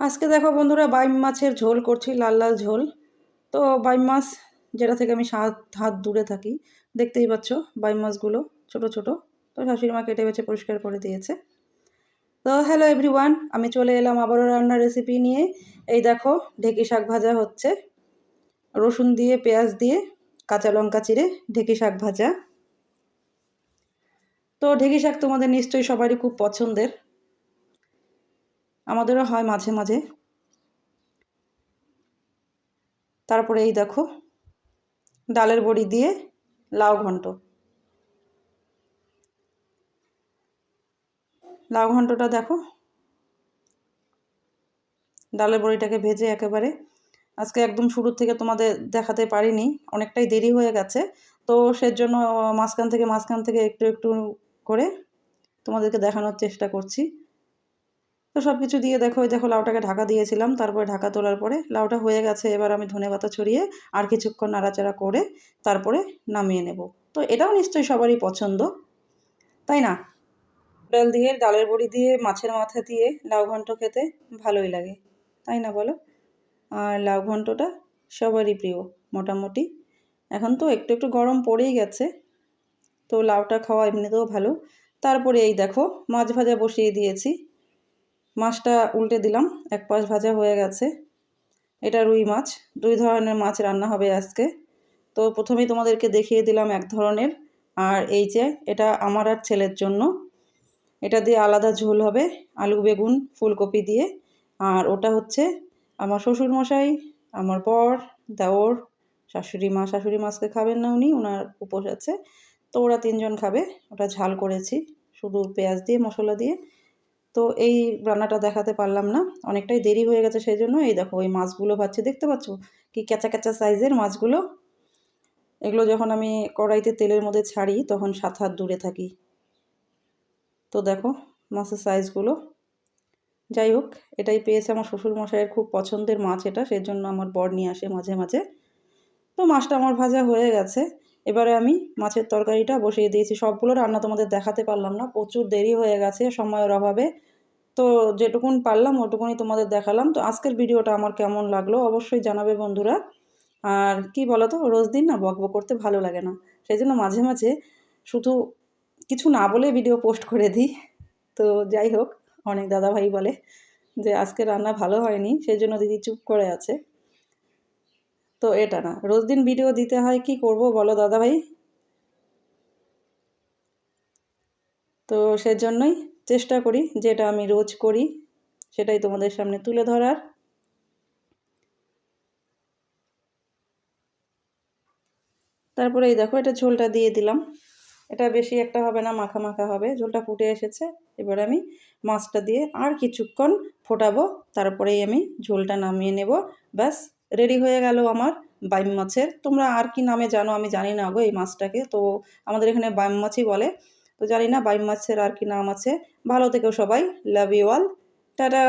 আজকে দেখো বন্ধুরা বাইম মাছের ঝোল করছি, লাল লাল ঝোল। তো বাইম মাছ, যেটা থেকে আমি সাত হাত দূরে থাকি, দেখতেই পাচ্ছ বাইম মাছগুলো ছোট ছোট। তো শাশুড়ি মা কেটে বেছে পরিষ্কার করে দিয়েছে। তো হ্যালো এভরিওয়ান আমি চলে এলাম আবারও রান্নার রেসিপি নিয়ে। এই দেখো, ঢেকি শাক ভাজা হচ্ছে। রসুন দিয়ে, পেঁয়াজ দিয়ে, কাঁচা লঙ্কা চিড়ে, ঢেকি শাক ভাজা। তো ঢেকি শাক তোমাদের নিশ্চয়ই সবারই খুব পছন্দের। আমাদেরও হয় মাঝে মাঝে। তারপরে এই দেখো, ডালের বড়ি দিয়ে লাউ ঘন্ট। লাউ ঘন্টটা দেখো, ডালের বড়িটাকে ভেজে একেবারে। আজকে একদম শুরুর থেকে তোমাদের দেখাতে পারিনি, অনেকটাই দেরি হয়ে গেছে। তো সেজন্য মাঝখান থেকে মাঝখান থেকে একটু একটু করে তোমাদেরকে দেখানোর চেষ্টা করছি। তো সব কিছু দিয়ে দেখো দেখো লাউটাকে ঢাকা দিয়েছিলাম। তারপরে ঢাকা তোলার পরে লাউটা হয়ে গেছে, এবার আমি ধনে পাতা ছড়িয়ে আর কিছুক্ষণ নাড়াচাড়া করে তারপরে নামিয়ে নেব। তো এটাও নিশ্চয়ই সবারই পছন্দ, তাই না? ডাল দিয়ে, ডালের বড়ি দিয়ে, মাছের মাথা দিয়ে লাউ ঘন্ট খেতে ভালোই লাগে, তাই না বলো? আর লাউ ঘন্টটা সবারই প্রিয়, মোটামুটি। এখন তো একটু একটু গরম পড়েই গেছে, তো লাউটা খাওয়া এমনিতেও ভালো। তারপরে এই দেখো, মাছ ভাজা বসিয়ে দিয়েছি। মাছটা উল্টে দিলাম, এক পাশ ভাজা হয়ে গেছে। এটা রুই মাছ, দুই ধরনের মাছ রান্না হবে আজকে। তো প্রথমেই তোমাদেরকে দেখিয়ে দিলাম এক ধরনের, আর এই যে এটা আমার আর ছেলের জন্য। এটা দিয়ে আলাদা ঝোল হবে, আলু বেগুন, ফুলকপি দিয়ে। আর ওটা হচ্ছে আমার শ্বশুর মশাই আমার বর, দেওর, শাশুড়ি মা। শাশুড়ি মাছকে খাবেন না উনি ওনার উপোস আছে। তো ওরা তিনজন খাবে। ওটা ঝাল করেছি, শুধু পেঁয়াজ দিয়ে, মশলা দিয়ে। তো এই রান্নাটা দেখাতে পারলাম না। অনেকটাই দেরি হয়ে গেছে সেই জন্য এই দেখো ওই মাছগুলো ভাজছি, দেখতে পাচ্ছ? কি ক্যাচা ক্যাচা সাইজের মাছগুলো। এগুলো যখন আমি কড়াইতে তেলের মধ্যে ছাড়ি তখন সাত হাত দূরে থাকি। তো দেখো মাছের সাইজগুলো যাই হোক, এটাই পেয়েছে আমার শ্বশুর মশাইয়ের খুব পছন্দের মাছ এটা সেই জন্য আমার বর নিয়ে আসে মাঝে মাঝে। তো মাছটা আমার ভাজা হয়ে গেছে। এবারে আমি মাছের তরকারিটা বসিয়ে দিয়েছি। সবগুলো রান্না তোমাদের দেখাতে পারলাম না, প্রচুর দেরি হয়ে গেছে সময়ের অভাবে। তো যেটুকুন পারলাম ওটুকুনি তোমাদের দেখালাম। তো আজকের ভিডিওটা আমার কেমন লাগল অবশ্যই জানাবে বন্ধুরা। আর কি বলো তো রোজ দিন না বক বক করতে ভালো লাগে না। সেই জন্য মাঝে মাঝে শুধু কিছু না বলে ভিডিও পোস্ট করে দিই। তো যাই হোক, অনেক দাদাভাই বলে যে আজকে রান্না ভালো হয়নি সেই জন্য দিদি চুপ করে আছে। তো এটা না। রোজ দিন ভিডিও দিতে হয়, কি করব বলো দাদা ভাই তো সেজন্যই চেষ্টা করি যেটা আমি রোজ করি, সেটাই তোমাদের সামনে তুলে ধরার। তারপরে এই দেখো, এটা ঝোলটা দিয়ে দিলাম। এটা বেশি একটা হবে না, মাখা মাখা হবে। ঝোলটা ফুটে এসেছে। এবার আমি মাছটা দিয়ে আর কিছুক্ষণ ফোটাবো। তারপরেই আমি ঝোলটা নামিয়ে নেব। ব্যাস। রেডি হয়ে গেল আমার বাইম মাছের। তোমরা আর কি নামে জানো আমি জানি না গো এই মাছটাকে। তো আমাদের এখানে বাইম মাছই বলে। তো জানি না বাইম মাছের আর কি নাম আছে। ভালো থেকেও সবাই লাভ ইউ অল টাটা।